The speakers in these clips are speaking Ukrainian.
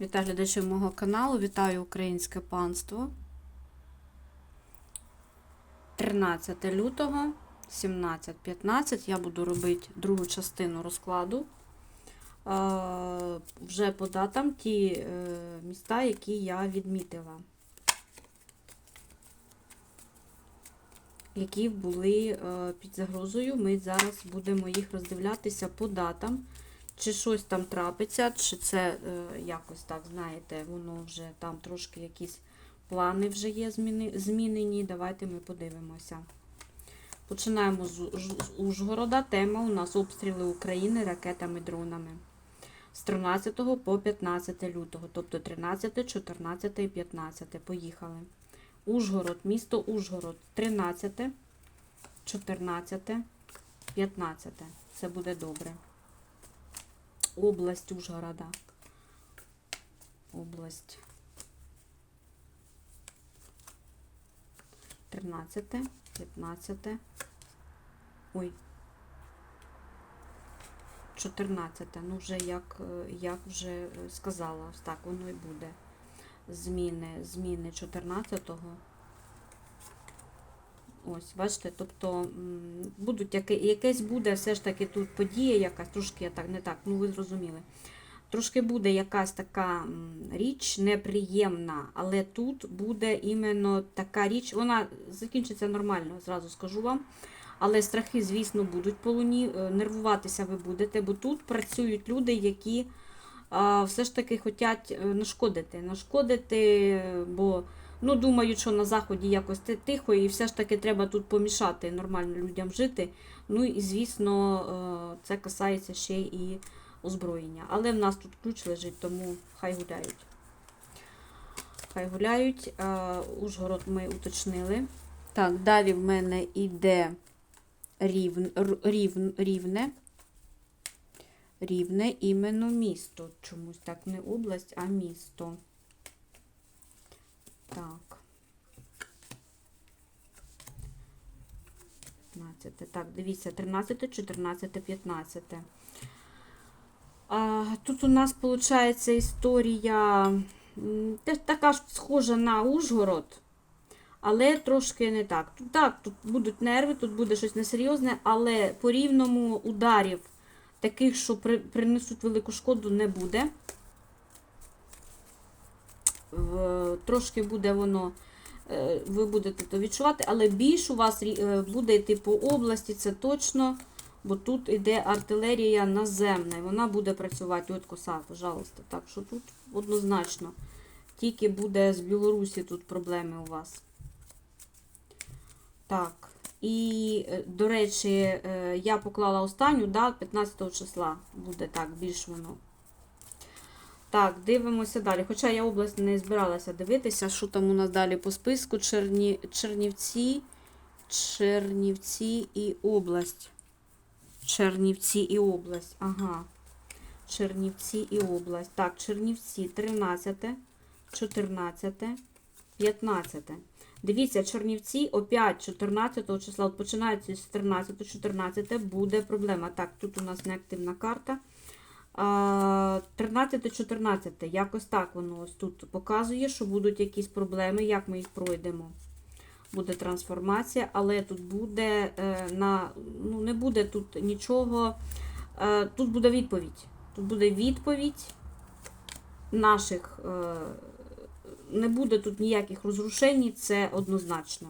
Вітаю глядачів мого каналу, вітаю українське панство. 13 лютого, 17.15 я буду робити другу частину розкладу. Е, Вже по датам ті е, міста, які я відмітила. Які були е, під загрозою. Ми зараз будемо їх роздивлятися по датам. Чи щось там трапиться, чи це е, якось так, знаєте, воно вже там трошки якісь плани вже є зміни, змінені. Давайте ми подивимося. Починаємо з, Ужгорода. Тема у нас обстріли України ракетами дронами. З 13 по 15 лютого, тобто 13, 14 і 15. Поїхали. Ужгород, місто Ужгород, 13, 14, 15. Це буде добре. Область Ужгорода. Область. 13, 15. Ой. 14. Ну, вже як, як вже сказала, так воно і буде. Зміни, зміни 14-го. Ось, бачите, тобто будуть яке, якесь буде все ж таки тут подія, якась, трошки я так не так, ну ви зрозуміли. Трошки буде якась така річ неприємна, але тут буде іменно така річ, вона закінчиться нормально, зразу скажу вам. Але страхи, звісно, будуть по луні, е, нервуватися ви будете, бо тут працюють люди, які все ж таки хочуть нашкодити. Нашкодити, бо Ну, думаю, що на заході якось тихо, і все ж таки треба тут помішати нормально людям жити. Ну і звісно, е, це касається ще і озброєння. Але в нас тут ключ лежить, тому хай гуляють. Хай гуляють. Е, Ужгород ми уточнили. Так, далі в мене йде рівн, рівн, рівне. Рівне іменно місто. Чомусь так не область, а місто. Так. 15. Так, дивіться, 13, 14, 15. А, тут у нас виходить історія така ж схожа на Ужгород, але трошки не так. Так, тут будуть нерви, тут буде щось несерйозне, але по рівному ударів таких, що при, принесуть велику шкоду, не буде. Трошки буде воно, е, ви будете то відчувати, але більш у вас е, буде йти по області, це точно, бо тут йде артилерія наземна, і вона буде працювати. От коса, пожалуйста. Так що тут однозначно. Тільки буде з Білорусі тут проблеми у вас. Так. І, е, до речі, я поклала останню, да, 15 числа буде так, більш воно. Так, дивимося далі. Хоча я область не збиралася дивитися, що там у нас далі по списку. Черні... Чернівці, Чернівці і область. Чернівці і область. Ага. Чернівці і область. Так, Чернівці 13, 14, 15. Дивіться, Чернівці опять 14 числа, от починається з 13, 14 буде проблема. Так, тут у нас неактивна карта. 13-14, якось так воно ось тут показує, що будуть якісь проблеми, як ми їх пройдемо. Буде трансформація, але тут буде е, на, ну не буде тут нічого. Е, тут буде відповідь. Тут буде відповідь наших, е, не буде тут ніяких розрушень, це однозначно.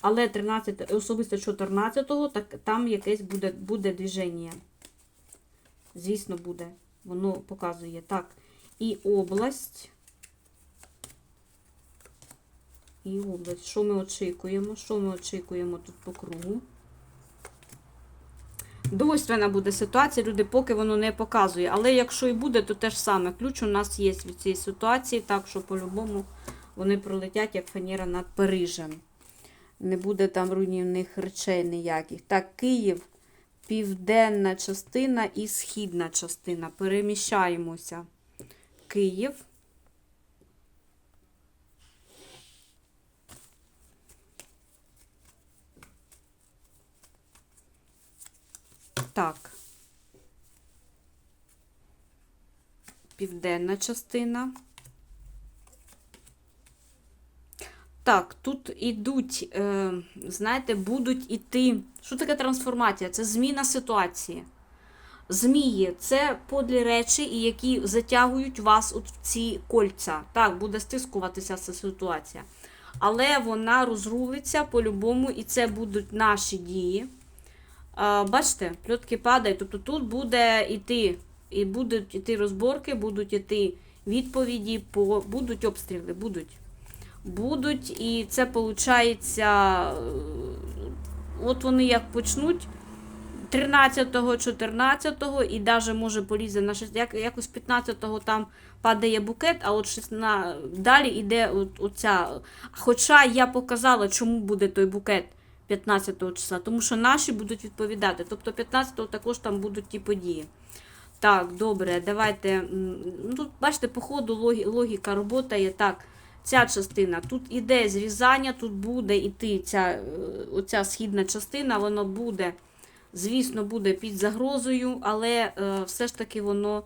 Але 13, особисто 14-го, так там якесь буде, буде движення. Звісно, буде. Воно показує так. І область. І область. Що ми очікуємо? Що ми очікуємо тут по кругу? Двойственна буде ситуація, люди, поки воно не показує. Але якщо і буде, то те ж саме. Ключ у нас є від цієї ситуації, так що по-любому вони пролетять, як фанера над Парижем. Не буде там руйнівних речей ніяких. Так, Київ південна частина і східна частина. Переміщаємося. Київ. Так. південна частина. Так, тут ідуть, е, знаєте, будуть іти. Що таке трансформація? Це зміна ситуації. Змії це подлі речі, які затягують вас от в ці кольця. Так, буде стискуватися ця ситуація. Але вона розрулиться по-любому, і це будуть наші дії. А, бачите, пльотки падають. Тобто тут буде йти, і будуть йти розборки, будуть йти відповіді, по, будуть обстріли, будуть. Будуть, і це виходить, от вони як почнуть 13-го, 14-го, і навіть може полізе на 6, як, якось 15-го там падає букет, а от 16, далі йде от, оця. Хоча я показала, чому буде той букет 15-го числа, тому що наші будуть відповідати. Тобто 15-го також там будуть ті події. Так, добре, давайте. Ну, бачите, по ходу логі- логіка робота так. Ця частина, тут іде зрізання, тут буде іти ця, е, оця східна частина, воно буде, звісно, буде під загрозою, але е, все ж таки воно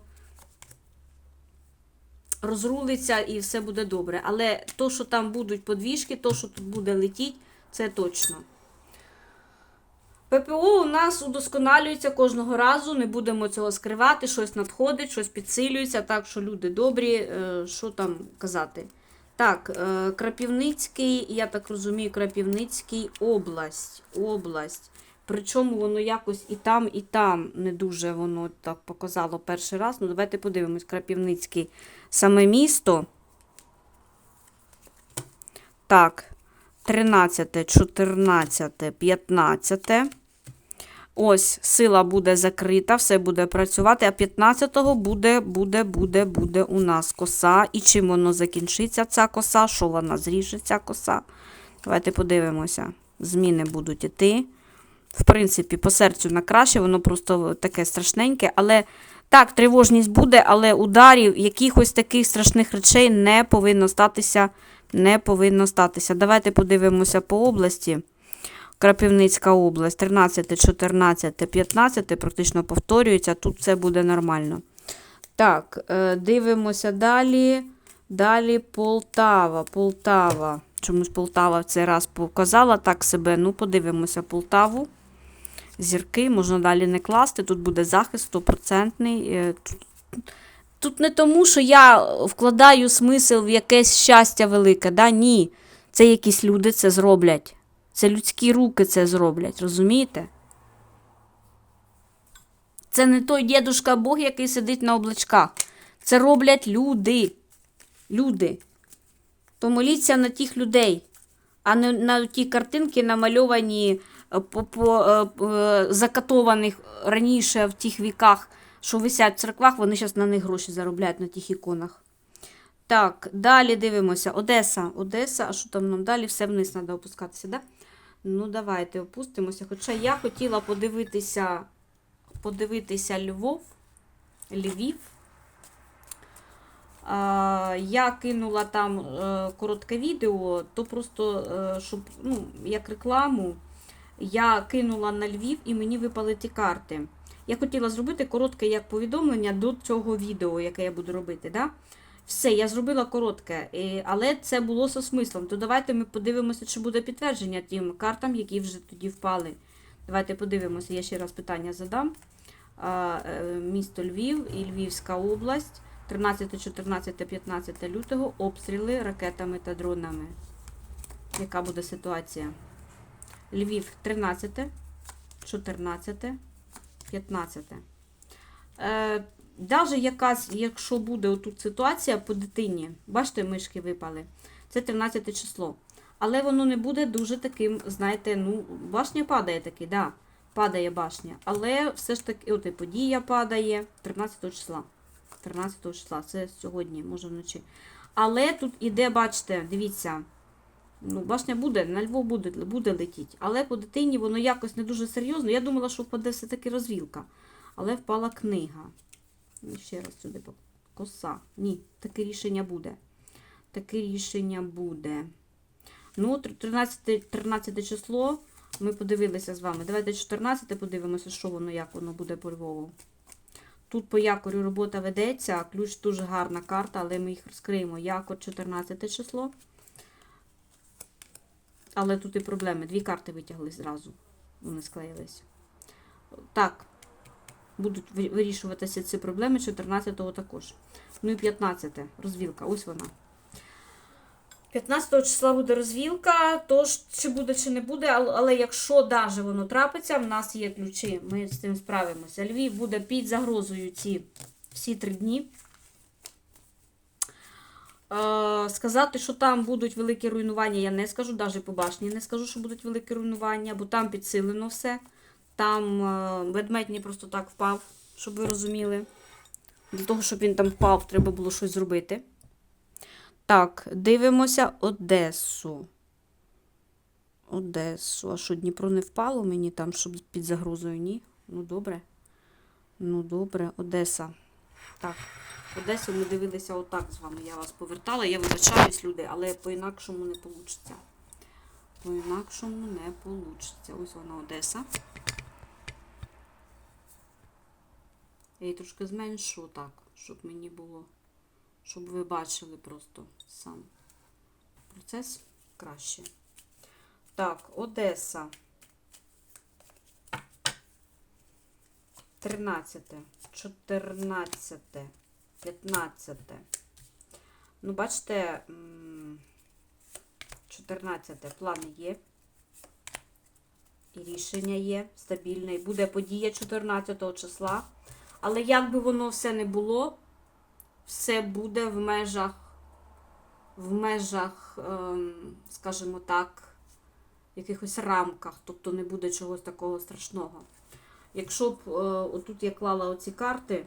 розрулиться і все буде добре. Але то, що там будуть подвіжки, то, що тут буде летіть, це точно. ППО у нас удосконалюється кожного разу, не будемо цього скривати, щось надходить, щось підсилюється, так що люди добрі, е, що там казати. Так, е, Крапівницький, я так розумію, Крапівницький область. область. Причому воно якось і там, і там не дуже воно так показало перший раз. Ну, давайте подивимось, Крапівницький саме місто. Так, 13, 14, 15. Ось, сила буде закрита, все буде працювати, а 15-го буде, буде, буде, буде у нас коса. І чим воно закінчиться, ця коса, що вона зріже, ця коса. Давайте подивимося. Зміни будуть іти. В принципі, по серцю на краще, воно просто таке страшненьке. Але так, тривожність буде, але ударів, якихось таких страшних речей не повинно статися. Не повинно статися. Давайте подивимося по області. Крапівницька область, 13, 14, 15, практично повторюється, тут все буде нормально. Так, е, дивимося далі. Далі Полтава. Полтава. Чомусь Полтава в цей раз показала так себе. Ну, подивимося Полтаву. Зірки, можна далі не класти. Тут буде захист стопроцентний. Е, Тут, не тому, що я вкладаю смисл в якесь щастя велике. Да? Ні. Це якісь люди це зроблять. Це людські руки це зроблять, розумієте? Це не той дідушка Бог, який сидить на облачках. Це роблять люди. Люди. То моліться на тих людей, а не на ті картинки, намальовані е, по, по е, е, закатованих раніше в тих віках, що висять в церквах, вони зараз на них гроші заробляють на тих іконах. Так, далі дивимося. Одеса. Одеса, а що там нам далі? Все вниз треба опускатися, да? Ну, давайте опустимося. Хоча я хотіла подивитися, подивитися Львов, Львів. Я кинула там е, коротке відео, то просто, е, щоб, ну, як рекламу, я кинула на Львів і мені випали ті карти. Я хотіла зробити коротке як повідомлення до цього відео, яке я буду робити. Да? Все, я зробила коротке, але це було со смислом. То давайте ми подивимося, чи буде підтвердження тим картам, які вже тоді впали. Давайте подивимося, я ще раз питання задам. Е, Місто Львів і Львівська область. 13, 14, 15 лютого обстріли ракетами та дронами. Яка буде ситуація? Львів 13, 14, 15. Даже якась, якщо буде отут ситуація по дитині, бачите, мишки випали, це 13 число. Але воно не буде дуже таким, знаєте, ну, башня падає таки, да, падає башня. Але все ж таки, от і подія падає 13 числа. 13 числа, це сьогодні, може вночі. Але тут іде, бачите, дивіться, ну, башня буде, на Львов буде, буде летіти. Але по дитині воно якось не дуже серйозно. Я думала, що впаде все-таки розвілка. Але впала книга. Ще раз сюди коса. Ні, таке рішення буде. Таке рішення буде. Ну, 13, 13 число. Ми подивилися з вами. Давайте 14 подивимося, що воно, як воно буде по Львову. Тут по якорю робота ведеться, ключ дуже гарна карта, але ми їх розкриємо. Якор 14 число. Але тут і проблеми. Дві карти витягли зразу. Вони склеїлись. Так, будуть вирішуватися ці проблеми 14-го також. Ну і 15-те розвілка. Ось вона. 15 числа буде розвілка, тож чи буде, чи не буде, але, якщо даже воно трапиться, в нас є ключі, ми з цим справимося. Львів буде під загрозою ці всі три дні. Е, сказати, що там будуть великі руйнування, я не скажу, навіть по башні не скажу, що будуть великі руйнування, бо там підсилено все. Там е, ведмедь не просто так впав, щоб ви розуміли. Для того, щоб він там впав, треба було щось зробити. Так, дивимося Одесу. Одесу. А що, Дніпро не впало мені там, щоб під загрозою? Ні? Ну, добре. Ну, добре, Одеса. Так, Одесу ми дивилися отак з вами. Я вас повертала. Я вибачаюсь, люди, але по-інакшому не вийде. По-інакшому не вийде. Ось вона Одеса. Я її трошки зменшу так, щоб мені було, щоб ви бачили просто сам процес краще. Так, Одеса. 13, 14, 15. Ну, бачите, 14 плани є. І рішення є стабільне. Буде подія 14 числа. Але як би воно все не було, все буде в межах, в межах, ем, скажімо так, якихось рамках, тобто не буде чогось такого страшного. Якщо б е, отут я клала оці карти,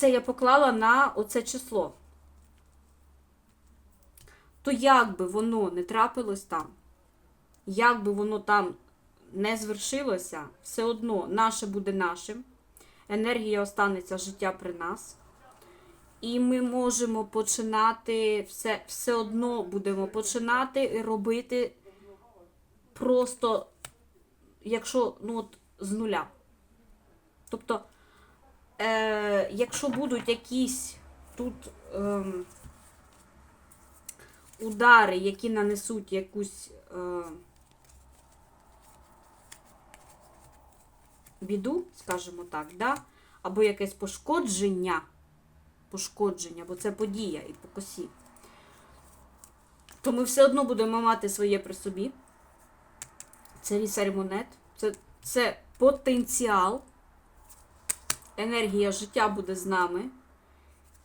це я поклала на оце число. То як би воно не трапилось там, як би воно там не звершилося, все одно наше буде нашим, енергія останеться життя при нас. І ми можемо починати, все, все одно будемо починати і робити просто, якщо ну от, з нуля. Тобто, е, якщо будуть якісь тут ем, удари, які нанесуть якусь е, біду, скажімо так, да? або якесь пошкодження, пошкодження, бо це подія і по косі, то ми все одно будемо мати своє при собі. Це ріцарь монет, це, це потенціал. Енергія життя буде з нами.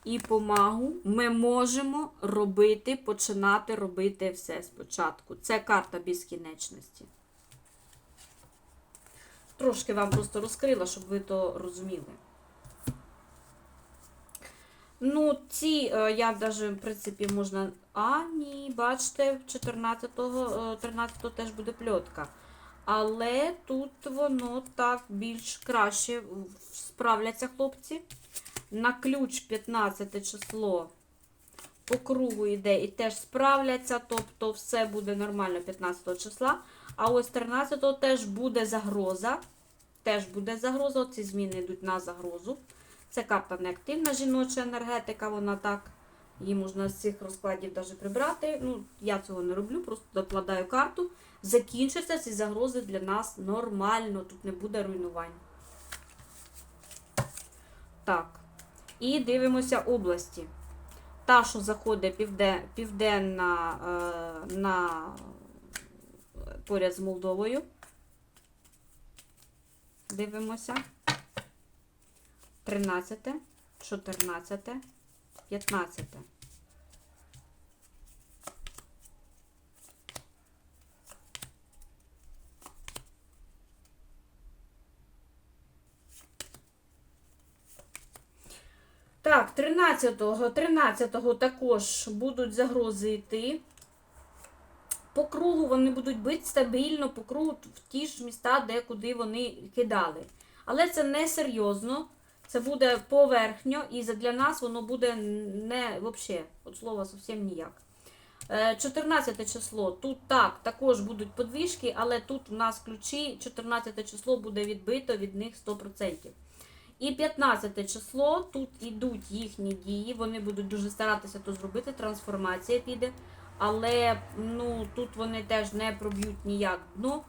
І помагу ми можемо робити, починати робити все спочатку. Це карта безкінечності. Трошки вам просто розкрила, щоб ви то розуміли. Ну, ці, е, я навіть, в принципі, можна. А, ні, бачите, 14-го, е, 13-го теж буде пльотка. Але тут воно так більш краще справляться хлопці. На ключ 15 число по кругу йде і теж справляться, тобто все буде нормально 15 числа. А ось 13-го теж буде загроза. Теж буде загроза. Оці зміни йдуть на загрозу. Це карта неактивна жіноча енергетика, вона так. Її можна з цих розкладів навіть прибрати. Ну, я цього не роблю, просто докладаю карту. Закінчаться ці загрози для нас нормально, тут не буде руйнувань. Так. І дивимося області. Та, що заходить півден, південна е, на поряд з Молдовою. Дивимося. 13, 14, 15. Так, 13-го також будуть загрози йти. по кругу вони будуть бити стабільно по кругу в ті ж міста, де куди вони кидали. Але це не серйозно. Це буде поверхньо, і для нас воно буде не взагалі, от слова зовсім ніяк. Е, 14 число. Тут так, також будуть подвижки, але тут у нас ключі. 14 число буде відбито від них 100%. І 15 число, тут ідуть їхні дії, вони будуть дуже старатися то зробити, трансформація піде. Але ну, тут вони теж не проб'ють ніяк дно.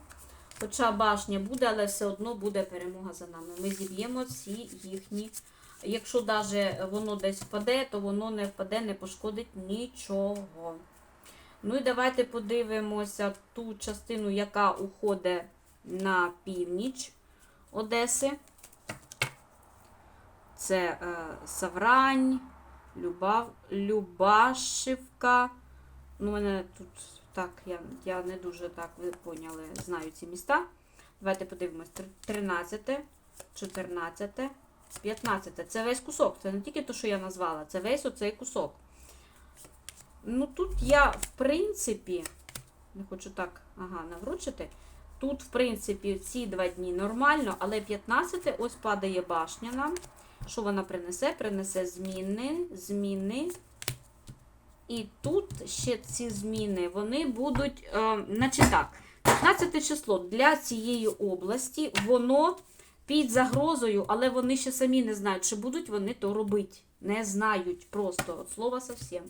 Хоча башня буде, але все одно буде перемога за нами. Ми зіб'ємо всі їхні. Якщо навіть воно десь впаде, то воно не впаде, не пошкодить нічого. Ну і давайте подивимося ту частину, яка уходить на північ Одеси. Це е, Саврань, Любав, Любашівка. Ну, мене тут так, я, я не дуже так, ви поняли, знаю ці міста. Давайте подивимось. 13, 14, 15. Це весь кусок. Це не тільки те, що я назвала, це весь оцей кусок. Ну, тут я, в принципі, не хочу так, ага, навручити. Тут, в принципі, ці два дні нормально, але 15 ось падає башня нам. Що вона принесе? Принесе зміни, зміни. І тут ще ці зміни, вони будуть, е, значить так, 15 число для цієї області, воно під загрозою, але вони ще самі не знають, чи будуть вони то робити. Не знають просто, от слова совсем.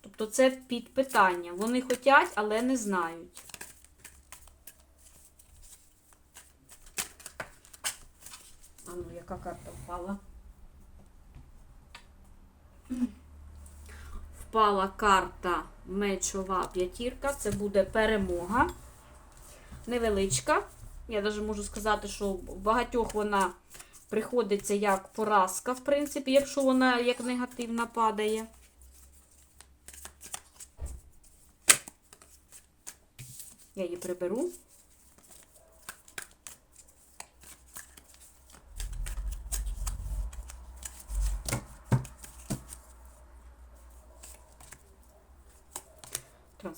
Тобто це під питання. Вони хочуть, але не знають. А ну, яка карта впала? Впала карта мечова п'ятірка. Це буде перемога. Невеличка. Я навіть можу сказати, що багатьох вона приходиться як поразка, в принципі, якщо вона як негативна падає. Я її приберу.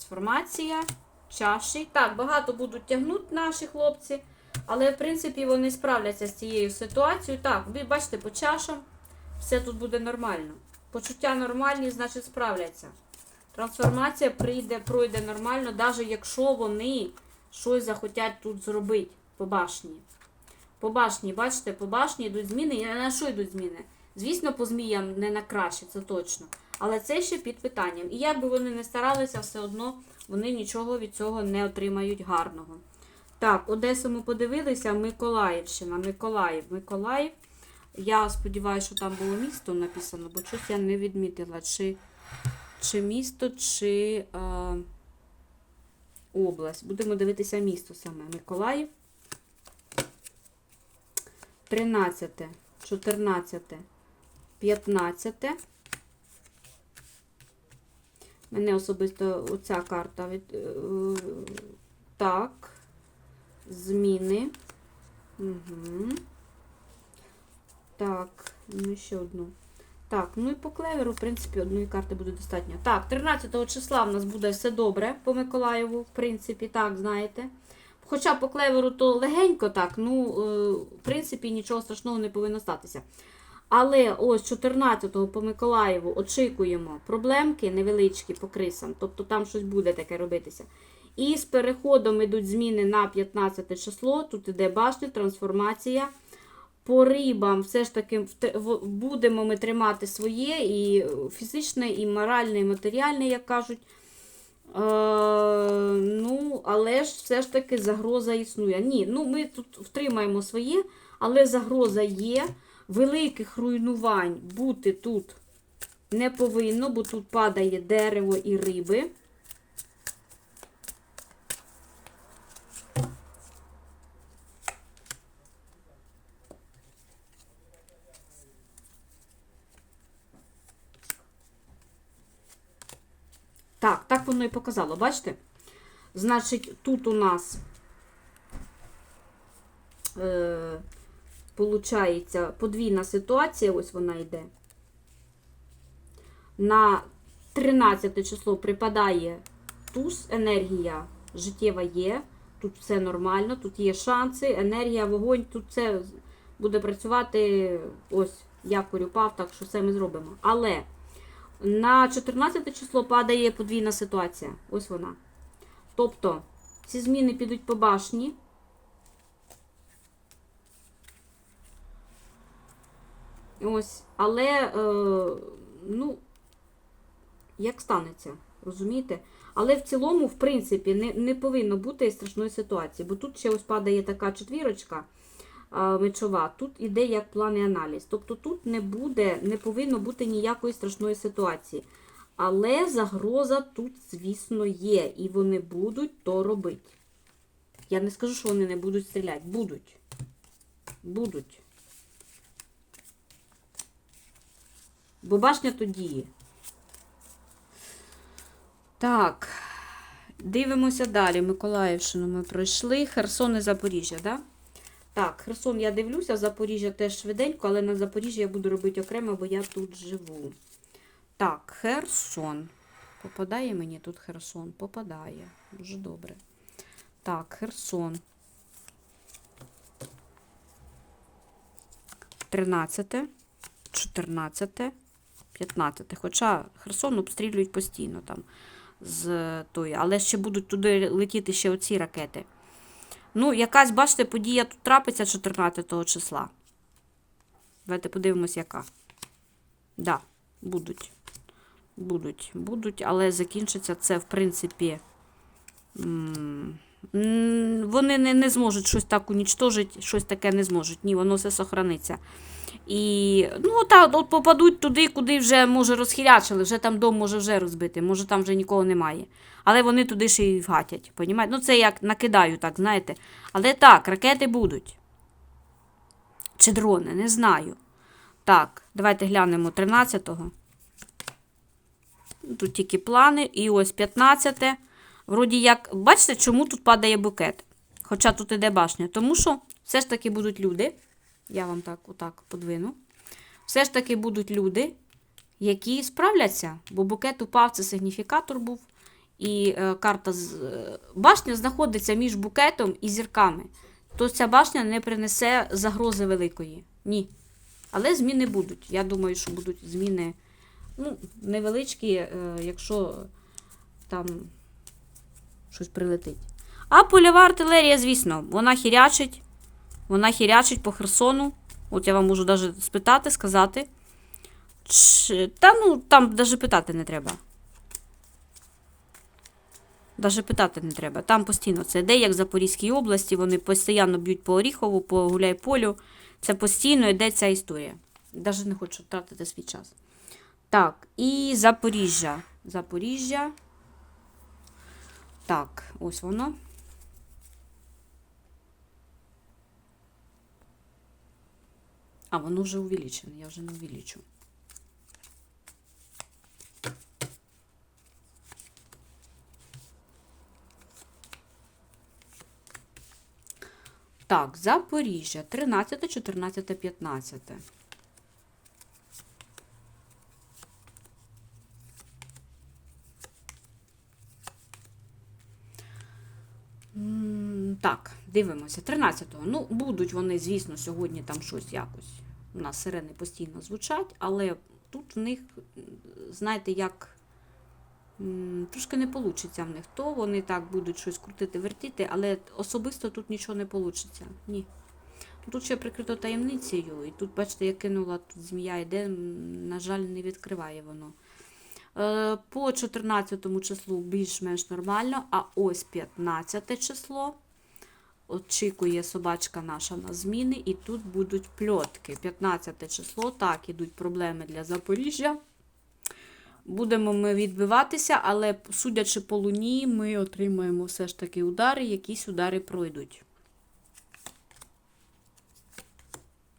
Трансформація, чаші. Так, багато будуть тягнути наші хлопці, але в принципі вони справляться з цією ситуацією. Так, ви бачите, по чашам все тут буде нормально. Почуття нормальні, значить справляться. Трансформація прийде, пройде нормально, навіть якщо вони щось захотять тут зробити по башні. По башні, бачите, по башні йдуть зміни. І на що йдуть зміни? Звісно, по зміям не на краще, це точно. Але це ще під питанням. І як би вони не старалися, все одно вони нічого від цього не отримають гарного. Так, Одесу ми подивилися, Миколаївщина, Миколаїв, Миколаїв. Я сподіваюся, що там було місто написано, бо щось я не відмітила, чи, чи місто, чи е, область. Будемо дивитися місто саме. Миколаїв. 13, 14, 15. Мене особисто оця карта від. е, Так. Зміни. Угу. Так, ну ще одну. Так, ну і по клеверу, в принципі, одної карти буде достатньо. Так, 13 числа в нас буде все добре по Миколаєву, в принципі, так, знаєте. Хоча по клеверу то легенько так, ну, е, в принципі, нічого страшного не повинно статися. Але ось 14-го по Миколаєву очікуємо проблемки невеличкі по крисам, тобто там щось буде таке робитися. І з переходом йдуть зміни на 15 число, тут іде башня, трансформація. По рибам все ж таки будемо ми тримати своє, і фізичне, і моральне, і матеріальне, як кажуть. Е, ну, але ж все ж таки загроза існує. Ні, ну ми тут втримаємо своє, але загроза є. Великих руйнувань бути тут не повинно, бо тут падає дерево і риби. Так, так воно і показало, бачите? Значить, тут у нас е, получається подвійна ситуація, ось вона йде. На 13 число припадає туз, енергія життєва є, тут все нормально, тут є шанси, енергія, вогонь, тут все буде працювати. Ось якорь упав, так що все ми зробимо. Але на 14 число падає подвійна ситуація. Ось вона. Тобто, ці зміни підуть по башні. Ось, але, е, ну, як станеться, розумієте? Але в цілому, в принципі, не, не повинно бути страшної ситуації, бо тут ще ось падає така четвірочка а, мечова, тут іде як план і аналіз. Тобто тут не буде, не повинно бути ніякої страшної ситуації. Але загроза тут, звісно, є, і вони будуть то робити. Я не скажу, що вони не будуть стріляти. Будуть. Будуть. Бо башня то діє. Так. Дивимося далі. Миколаївщину ми пройшли. Херсон і Запоріжжя, да? Так, Херсон я дивлюся, Запоріжжя теж швиденько, але на Запоріжжя я буду робити окремо, бо я тут живу. Так, Херсон. Попадає мені тут Херсон? Попадає. Дуже добре. Так, Херсон. 13, 14, 15. Хоча Херсон обстрілюють постійно там з тої, але ще будуть туди летіти ще оці ракети. Ну, якась, бачите, подія тут трапиться 14 числа. Давайте подивимось, яка. Да, будуть. Будуть, будуть, але закінчиться це, в принципі. м, Вони не, не зможуть щось так унічтожити, щось таке не зможуть. Ні, воно все сохраниться. І ну, так, от попадуть туди, куди вже, може, розхилячили, вже там дом може вже розбити, може там вже нікого немає. Але вони туди ще й вгатять. Понімаєте? Ну, це як накидаю, так, знаєте. Але так, ракети будуть. Чи дрони, не знаю. Так, давайте глянемо 13-го. Тут тільки плани. І ось 15. Вроді як, бачите, чому тут падає букет? Хоча тут іде башня. Тому що все ж таки будуть люди. Я вам так отак подвину. Все ж таки будуть люди, які справляться, бо букет упав, це сигніфікатор був. І е, карта з е, башня знаходиться між букетом і зірками. То ця башня не принесе загрози великої. Ні. Але зміни будуть. Я думаю, що будуть зміни ну, невеличкі, е, якщо там щось прилетить. А польова артилерія, звісно, вона хірячить. Вона хірячить по Херсону. От я вам можу навіть спитати, сказати. Чи... Та ну, там навіть питати не треба. Даже питати не треба. Там постійно це йде, як в Запорізькій області, вони постійно б'ють по Оріхову, по Гуляйполю. Це постійно йде ця історія. Навіть не хочу втратити свій час. Так, і Запоріжжя. Запоріжжя. Так, ось воно. А, воно вже увеличене, я вже не увеличу. Так, Запоріжжя 13, 14, 15. М, Так, дивимося. 13-го. Ну, будуть вони, звісно, сьогодні там щось якось. У нас сирени постійно звучать, але тут в них, знаєте, як трошки не вийде в них. То вони так будуть щось крутити, вертіти, але особисто тут нічого не вийде. Ні. Тут ще прикрито таємницею, і тут, бачите, я кинула тут змія йде, на жаль, не відкриває воно. Е, По 14 числу більш-менш нормально, а ось 15 число очікує собачка наша на зміни, і тут будуть пльотки. 15 число, так, ідуть проблеми для Запоріжжя. Будемо ми відбиватися, але судячи по луні, ми отримаємо все ж таки удари, якісь удари пройдуть.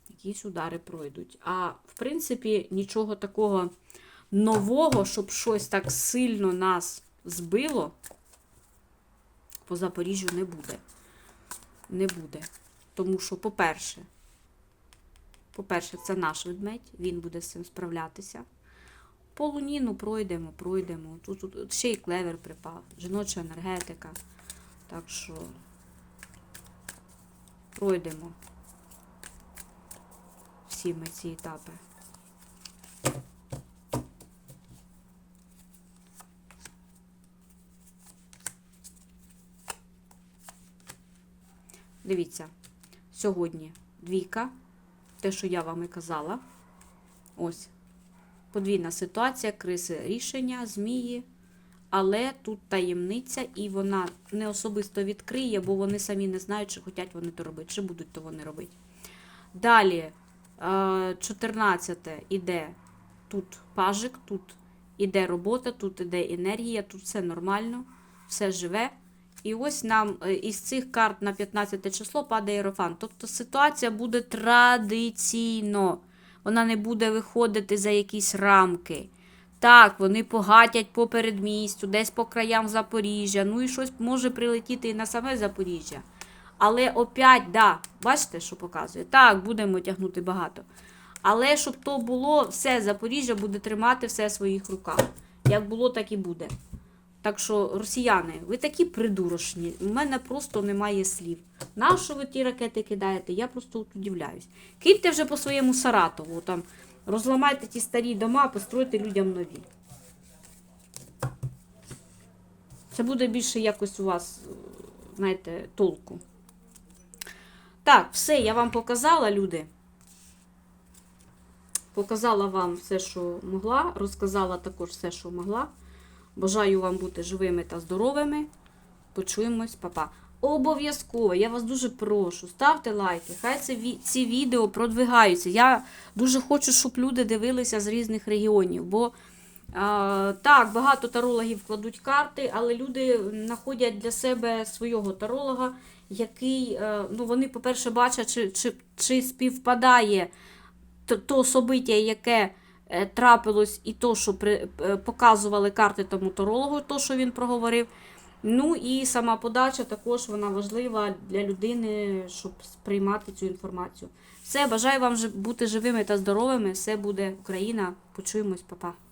Якісь удари пройдуть. А в принципі, нічого такого нового, щоб щось так сильно нас збило, по Запоріжжю не буде. Не буде. Тому що, по-перше, по-перше, це наш ведмедь, він буде з цим справлятися. По луні, ну, пройдемо, пройдемо. Тут, тут ще й клевер припав, жіноча енергетика. Так що пройдемо всі ми ці етапи. Дивіться, сьогодні двійка, те, що я вам і казала. Ось. Подвійна ситуація, криси рішення, змії. Але тут таємниця, і вона не особисто відкриє, бо вони самі не знають, чи хочуть вони то робити, чи будуть то вони робити. Далі, 14 іде тут пажик, тут іде робота, тут іде енергія, тут все нормально, все живе. І ось нам е, із цих карт на 15 число падає Єрофан. Тобто ситуація буде традиційно. Вона не буде виходити за якісь рамки. Так, вони погатять по передмістю, десь по краям Запоріжжя, ну і щось може прилетіти і на саме Запоріжжя. Але опять, да, бачите, що показує? Так, будемо тягнути багато. Але щоб то було, все Запоріжжя буде тримати все в своїх руках. Як було, так і буде. Так що, росіяни, ви такі придурошні. У мене просто немає слів. Нащо ви ті ракети кидаєте? Я просто от удивляюсь. Киньте вже по своєму Саратову, там, розламайте ті старі дома, постройте людям нові. Це буде більше якось у вас, знаєте, толку. Так, все, я вам показала, люди. Показала вам все, що могла, розказала також все, що могла. Бажаю вам бути живими та здоровими. Почуємось, папа. Обов'язково, я вас дуже прошу, ставте лайки, хай ці відео продвигаються. Я дуже хочу, щоб люди дивилися з різних регіонів. Бо а, так, багато тарологів кладуть карти, але люди знаходять для себе свого таролога, який, е, ну, вони, по-перше, бачать, чи, чи, чи співпадає то, то собиття, яке трапилось, і то, що при, е, показували карти тому то, що він проговорив. Ну і сама подача також вона важлива для людини, щоб сприймати цю інформацію. Все, бажаю вам бути живими та здоровими. Все буде Україна. Почуємось, па-па.